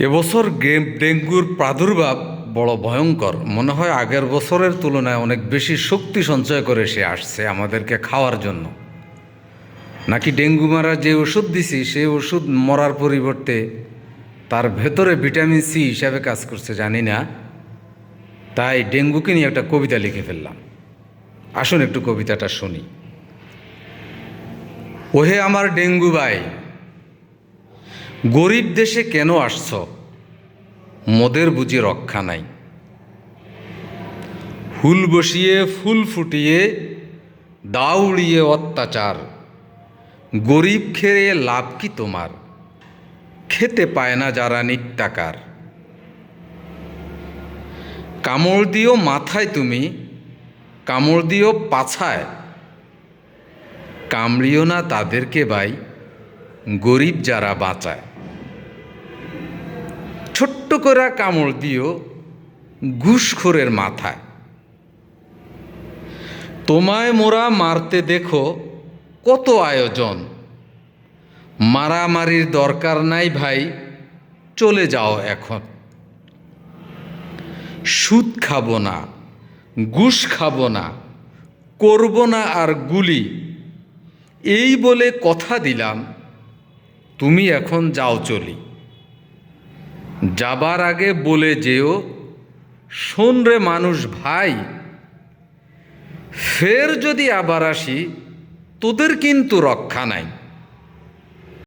এবছর ডেঙ্গুর প্রাদুর্ভাব বড় ভয়ঙ্কর। মনে হয় আগের বছরের তুলনায় অনেক বেশি শক্তি সঞ্চয় করে সে আসছে আমাদেরকে খাওয়ার জন্য। নাকি ডেঙ্গু মারা যে ওষুধ দিছি, সেই ওষুধ মরার পরিবর্তে তার ভেতরে ভিটামিন সি হিসাবে কাজ করছে, জানি না। তাই ডেঙ্গুকে নিয়ে একটা কবিতা লিখে ফেললাম। আসুন একটু কবিতাটা শুনি। ওহে আমার ডেঙ্গু ভাই গরিব দেশে কেন আসছ? মোদের বুঝি রক্ষা নাই। ফুল বসিয়ে, ফুল ফুটিয়ে দাউড়িয়ে অত্যাচার। গরিব খেয়ে লাভ কি তোমার? খেতে পায় না যারা নিত্যাকার। কামড় দিও মাথায় তুমি, কামড় দিও পাছায়। কামড়িও না তাদেরকে ভাই, গরিব যারা বাঁচায়। ছোট্ট করে কামড় দিও ঘুষখোরের মাথায়। তোমায় মোরা মারতে দেখো কত আয়োজন। মারামারির দরকার নাই ভাই, চলে যাও এখন। সুদ খাব না, ঘুষ খাব না, করব না আর গুলি। এই বলে কথা দিলাম, তুমি এখন যাও চলি। যাবার আগে বলে যেও, শোন রে মানুষ ভাই, ফের যদি আবার আসি, তোদের কিন্তু রক্ষা নাই।